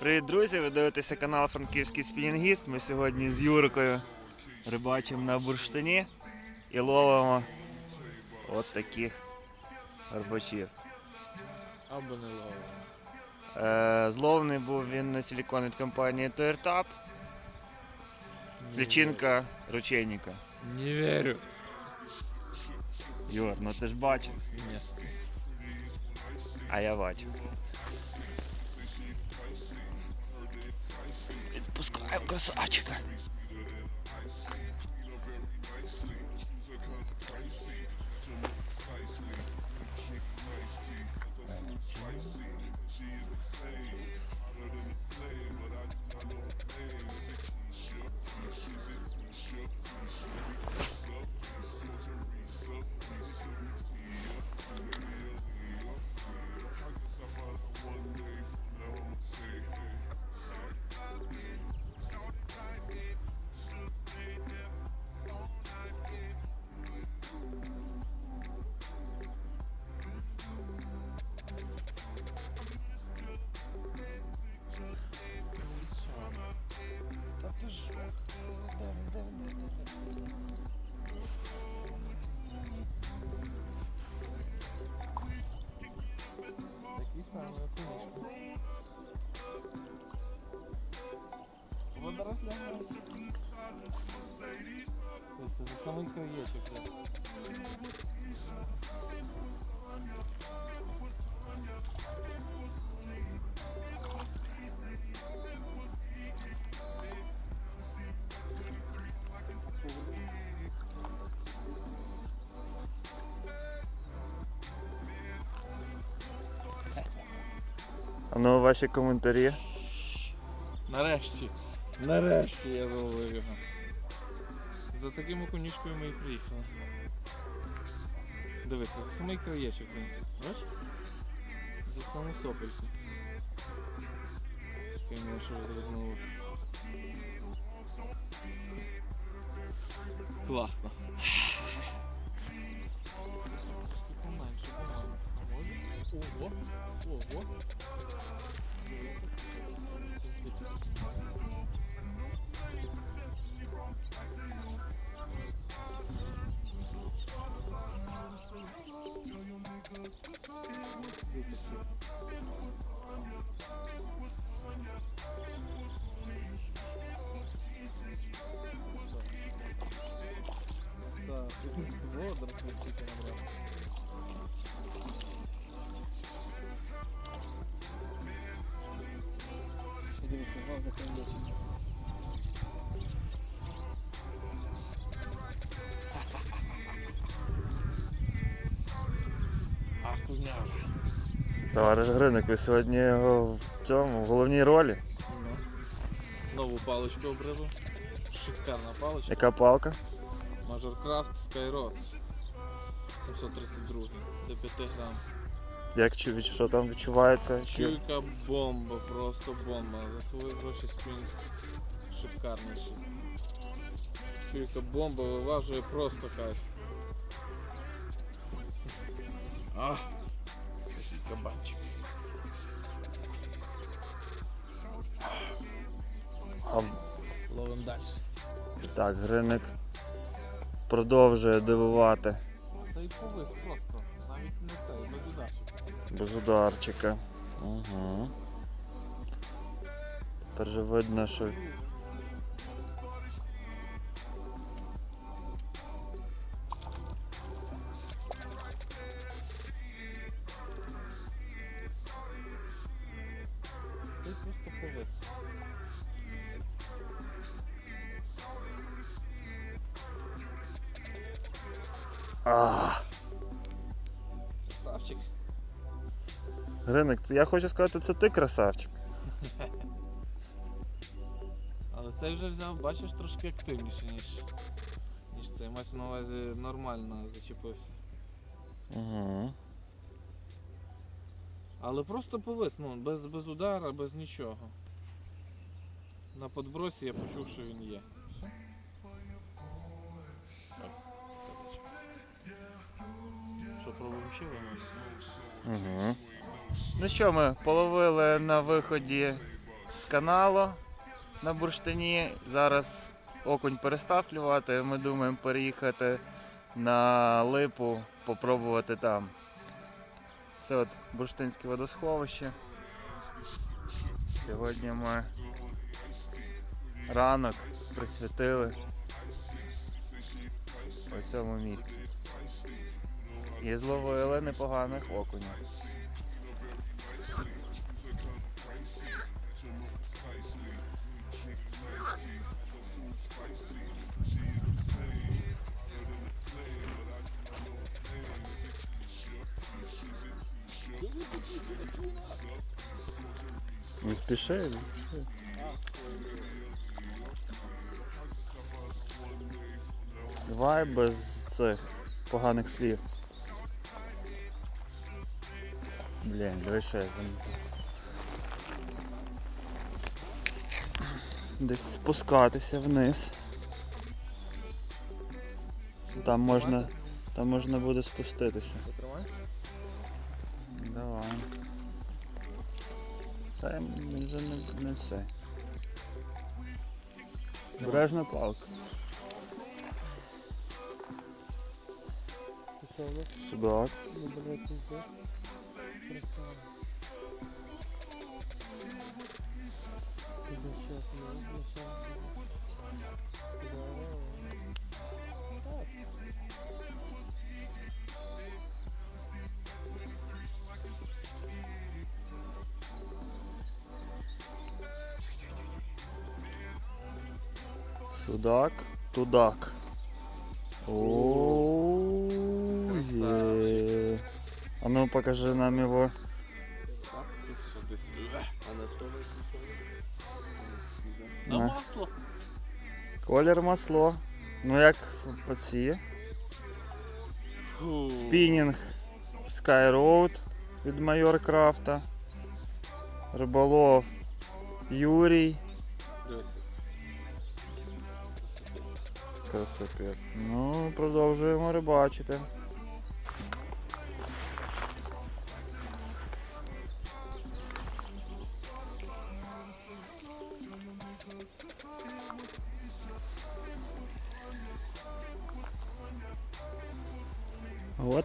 Привіт, друзі! Ви дивитеся канал Франківський Спінінгіст. Ми сьогодні з Юркою рибачимо на бурштині і ловимо от таких гарбачів. Або не лава. Е, зловлений був він на силікон від компанії ToyerTap. Лічинка ручейника. Не верю. Юр, ну ти ж бачив, Ні. а я бачу. Відпускаємо красавчика. Такі А ну ваші коментарі. Нарешті. Нарешті я зловив його. За таким окунішкою ми і приїхали. Дивіться, за самий краєчок він. Бачиш? За саму сопельку. Чекай, не що розвернулося. Класно. Поменше, поменше. Ого, ого. Так, тут водоросли скільки набрали. І Товариш Гриник, ви сьогодні його в цьому в головній ролі. Нову паличку обрезав. Шикарна паличка. Яка палка? Majorcraft Skyrod 732 до 5 грам. Як чу- що там відчувається? Чуйка бомба, просто бомба. За свої гроші спінг шикарніший. Чуйка бомба виважує просто кайф. Ах, кабанчик. Ловим далі. так, Гриник продовжує дивувати Та й повис просто. Навіть не цей, без удачі. без ударчика. Угу. Тепер же видно, що Гриник, я хочу сказати, це ти красавчик. Але цей вже взяв, бачиш, трошки активніше, ніж, ніж цей. Мається на увазі нормально зачепився. Угу. Але просто повис, ну, без, без удара, без нічого. На подбросі я почув, що він є. Взагалі. Угу. Ну що, ми половили на виході з каналу на бурштині. Зараз окунь перестав клювати. Ми думаємо переїхати на липу, попробувати там. Це от бурштинське водосховище. Сьогодні ми ранок присвятили у цьому місці. І зловили непоганих окунів. Не спіши, не спіши. Давай без цих поганих слів. Блін, давай ще я замітив. Десь спускатися вниз. Там можна. Там можна буде спуститися. Давай. Та я вже не, не все. Бережна палка. Судак. Судак, тудак. О, А ну покажи нам його. Так, ти що десь. А на хто ви На. На масло. Колір масло. Ну як оці. Фу. Спінінг Sky Road від Майор Крафта. Риболов Юрій. Дивися. Красопет. Ну, продовжуємо рибачити. От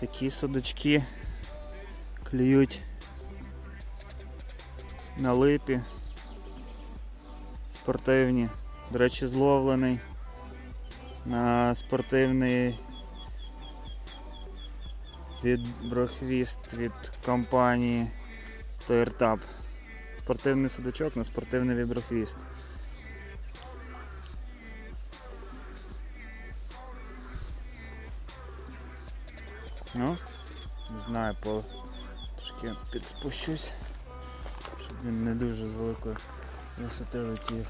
такі судочки клюють на липі. Спортивні. До речі, зловлений на спортивний від Брохвіст від компанії Toyertap. Спортивний судачок на спортивний віброхвіст. Ну, не знаю, по трошки підспущусь, щоб він не дуже з великої висоти летів.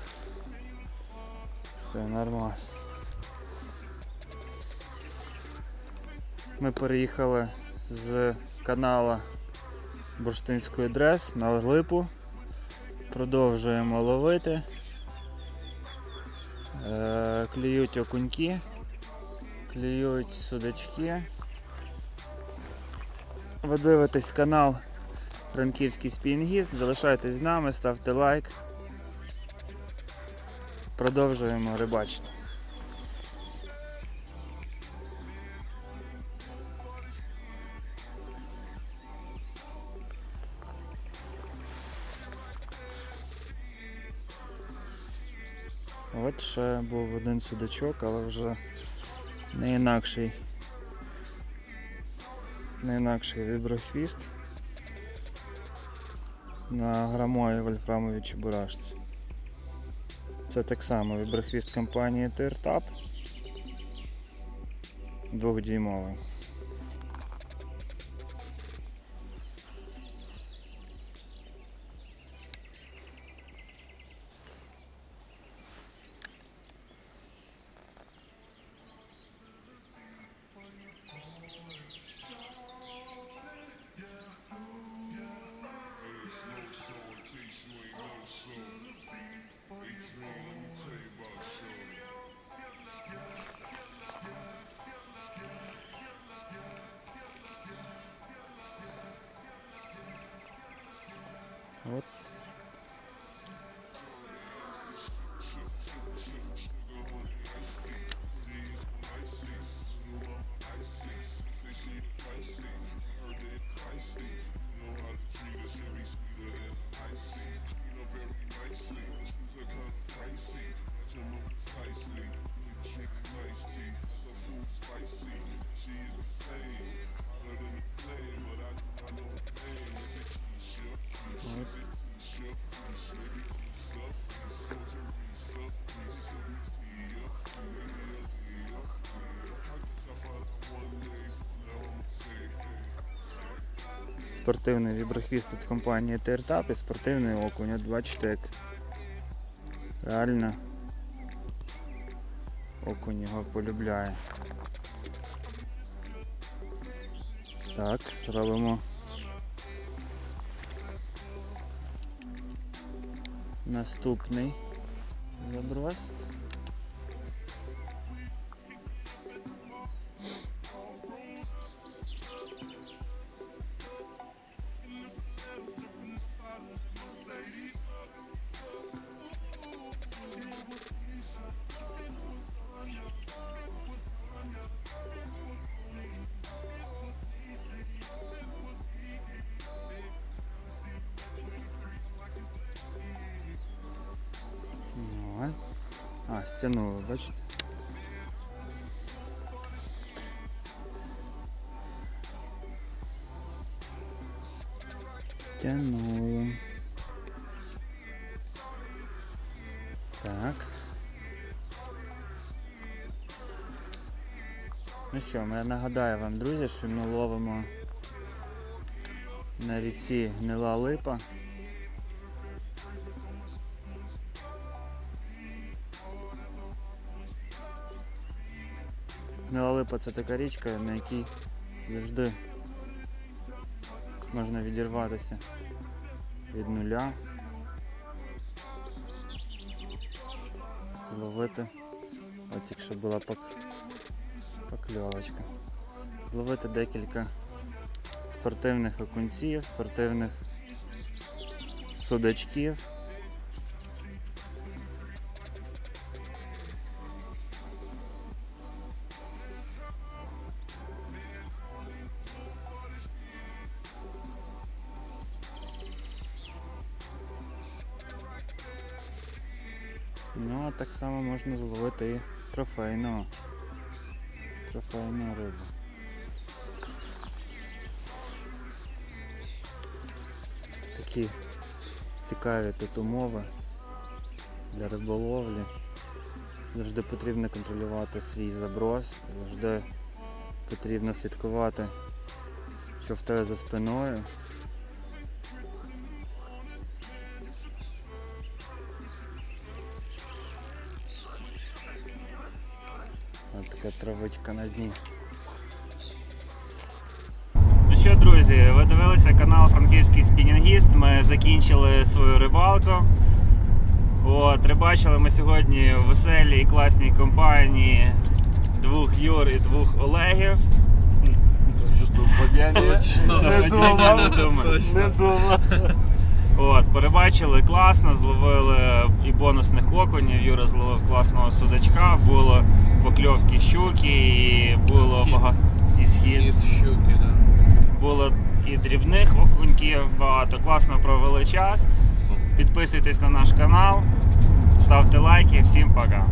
Все, нормас. Ми переїхали з канала Бурштинської дрес на Липу. Продовжуємо ловити. Е, клюють окуньки, клюють судачки. Ви дивитесь канал Франківський спінгіст. Залишайтесь з нами, ставте лайк. Продовжуємо рибачити. От ще був один судачок, але вже не інакший. Не інакший віброхвіст на грамовій вольфрамовій чебурашці. Це так само віброхвіст компанії TIRTAP. Двохдюймовий. От. Спортивний віброхвіст від компанії TRTAP і спортивний окунь. От бачите, як реально окунь його полюбляє. Так, зробимо наступний заброс. А, бачите? Стягнули. Так. Ну що, я нагадаю вам, друзі, що ми ловимо на ріці гнила липа. Гнила це така річка, на якій завжди можна відірватися від нуля. Зловити. От якщо була покльовочка. Зловити декілька спортивних окунців, спортивних судачків. Ну, а так само можна зловити і трофейного. Трофейну рибу. Такі цікаві тут умови для риболовлі. Завжди потрібно контролювати свій заброс, завжди потрібно слідкувати, що в тебе за спиною. Така травичка на дні. Ну що, друзі, ви дивилися канал Франківський спінінгіст. Ми закінчили свою рибалку. От, рибачили ми сьогодні в веселій і класній компанії двох Юр і двох Олегів. Точно. Не думав, не думав. От, перебачили класно, зловили і бонусних окунів. Юра зловив класного судачка, було покльовки щуки, і було Схід. багато і схід. Схід щуки, да. Було і дрібних окуньків багато. Класно провели час. Підписуйтесь на наш канал, ставте лайки. Всім пока.